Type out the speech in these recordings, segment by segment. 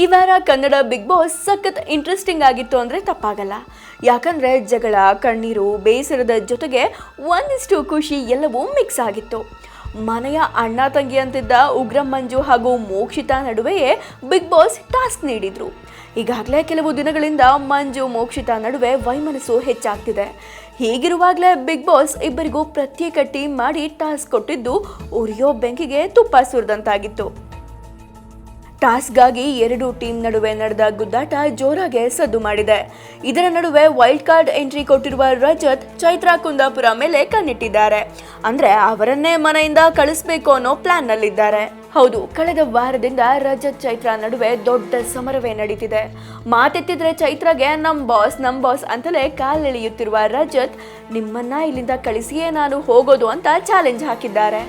ಈ ವಾರ Kannada big boss ಸಖತ್ ಇಂಟ್ರೆಸ್ಟಿಂಗ್ ಆಗಿತ್ತು ಅಂದರೆ ತಪ್ಪಾಗಲ್ಲ. ಯಾಕಂದರೆ ಜಗಳ, ಕಣ್ಣೀರು, ಬೇಸರದ ಜೊತೆಗೆ ಒಂದಿಷ್ಟು ಖುಷಿ ಎಲ್ಲವೂ ಮಿಕ್ಸ್ ಆಗಿತ್ತು. ಮನೆಯ ಅಣ್ಣ ತಂಗಿ ಅಂತಿದ್ದ ಉಗ್ರ ಮಂಜು ಹಾಗೂ ಮೋಕ್ಷಿತಾ ನಡುವೆಯೇ ಬಿಗ್ ಬಾಸ್ ಟಾಸ್ಕ್ ನೀಡಿದ್ರು. ಈಗಾಗಲೇ ಕೆಲವು ದಿನಗಳಿಂದ ಮಂಜು, ಮೋಕ್ಷಿತಾ ನಡುವೆ ವೈಮನಸ್ಸು ಹೆಚ್ಚಾಗ್ತಿದೆ. ಹೀಗಿರುವಾಗಲೇ ಬಿಗ್ ಬಾಸ್ ಇಬ್ಬರಿಗೂ ಪ್ರತ್ಯೇಕ ಟೀಮ್ ಮಾಡಿ ಟಾಸ್ಕ್ ಕೊಟ್ಟಿದ್ದು, ಉರಿಯೋ ಬೆಂಕಿಗೆ ತುಪ್ಪ ಸುರಿದಂತಾಗಿತ್ತು. ಟಾಸ್ಕ್ಗಾಗಿ ಎರಡು ಟೀಮ್ ನಡುವೆ ನಡೆದ ಗುದ್ದಾಟ ಜೋರಾಗೆ ಸದ್ದು ಮಾಡಿದೆ. ಇದರ ನಡುವೆ ವೈಲ್ಡ್ ಕಾರ್ಡ್ ಎಂಟ್ರಿ ಕೊಟ್ಟಿರುವ ರಜತ್ ಚೈತ್ರಾ ಕುಂದಾಪುರ ಮೇಲೆ ಕಣ್ಣಿಟ್ಟಿದ್ದಾರೆ. ಅಂದ್ರೆ ಅವರನ್ನೇ ಮನೆಯಿಂದ ಕಳಿಸ್ಬೇಕು ಅನ್ನೋ ಪ್ಲಾನ್ ನಲ್ಲಿದ್ದಾರೆ ಹೌದು, ಕಳೆದ ವಾರದಿಂದ ರಜತ್ ಚೈತ್ರಾ ನಡುವೆ ದೊಡ್ಡ ಸಮರವೇ ನಡೀತಿದೆ. ಮಾತೆತ್ತಿದ್ರೆ ಚೈತ್ರಾಗೆ ನಮ್ ಬಾಸ್ ನಮ್ ಬಾಸ್ ಅಂತಲೇ ಕಾಲೆಳೆಯುತ್ತಿರುವ ರಜತ್, ನಿಮ್ಮನ್ನ ಇಲ್ಲಿಂದ ಕಳಿಸಿಯೇ ನಾನು ಹೋಗೋದು ಅಂತ ಚಾಲೆಂಜ್ ಹಾಕಿದ್ದಾರೆ.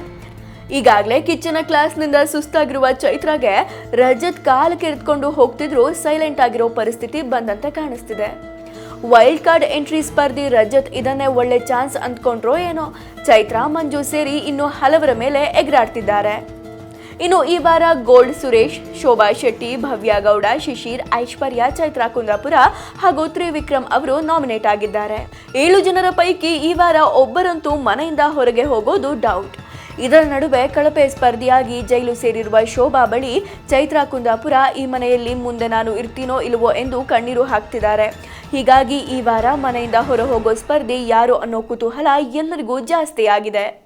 ಈಗಾಗಲೇ ಕಿಚ್ಚನ ಕ್ಲಾಸ್ನಿಂದ ಸುಸ್ತಾಗಿರುವ ಚೈತ್ರಾಗೆ ರಜತ್ ಕಾಲು ಕೆರೆದುಕೊಂಡು ಹೋಗ್ತಿದ್ರು ಸೈಲೆಂಟ್ ಆಗಿರೋ ಪರಿಸ್ಥಿತಿ ಬಂದಂತೆ ಕಾಣಿಸ್ತಿದೆ. ವೈಲ್ಡ್ ಕಾರ್ಡ್ ಎಂಟ್ರಿ ಸ್ಪರ್ಧಿ ರಜತ್ ಇದನ್ನೇ ಒಳ್ಳೆ ಚಾನ್ಸ್ ಅಂದ್ಕೊಂಡ್ರೋ ಏನೋ? ಚೈತ್ರಾ, ಮಂಜು ಸೇರಿ ಇನ್ನು ಹಲವರ ಮೇಲೆ ಎಗರಾಡ್ತಿದ್ದಾರೆ. ಇನ್ನು ಈ ವಾರ ಗೋಲ್ಡ್ ಸುರೇಶ್, ಶೋಭಾ ಶೆಟ್ಟಿ, ಭವ್ಯ ಗೌಡ, ಶಿಶಿರ್, ಐಶ್ವರ್ಯ, ಚೈತ್ರಾ ಕುಂದಾಪುರ ಹಾಗೂ ತ್ರಿವಿಕ್ರಮ್ ಅವರು ನಾಮಿನೇಟ್ ಆಗಿದ್ದಾರೆ. ಏಳು ಜನರ ಪೈಕಿ ಈ ವಾರ ಒಬ್ಬರಂತೂ ಮನೆಯಿಂದ ಹೊರಗೆ ಹೋಗೋದು ಡೌಟ್ ಇದರ ನಡುವೆ ಕಳಪೆ ಸ್ಪರ್ಧಿಯಾಗಿ ಜೈಲು ಸೇರಿರುವ ಶೋಭಾ ಬಳಿ ಚೈತ್ರಾ ಕುಂದಾಪುರ, ಈ ಮನೆಯಲ್ಲಿ ಮುಂದೆ ನಾನು ಇರ್ತೀನೋ ಇಲ್ಲವೋ ಎಂದು ಕಣ್ಣೀರು ಹಾಕ್ತಿದ್ದಾರೆ. ಹೀಗಾಗಿ ಈ ವಾರ ಮನೆಯಿಂದ ಹೊರ ಹೋಗೋ ಸ್ಪರ್ಧಿ ಯಾರು ಅನ್ನೋ ಕುತೂಹಲ ಎಲ್ಲರಿಗೂ ಜಾಸ್ತಿ ಆಗಿದೆ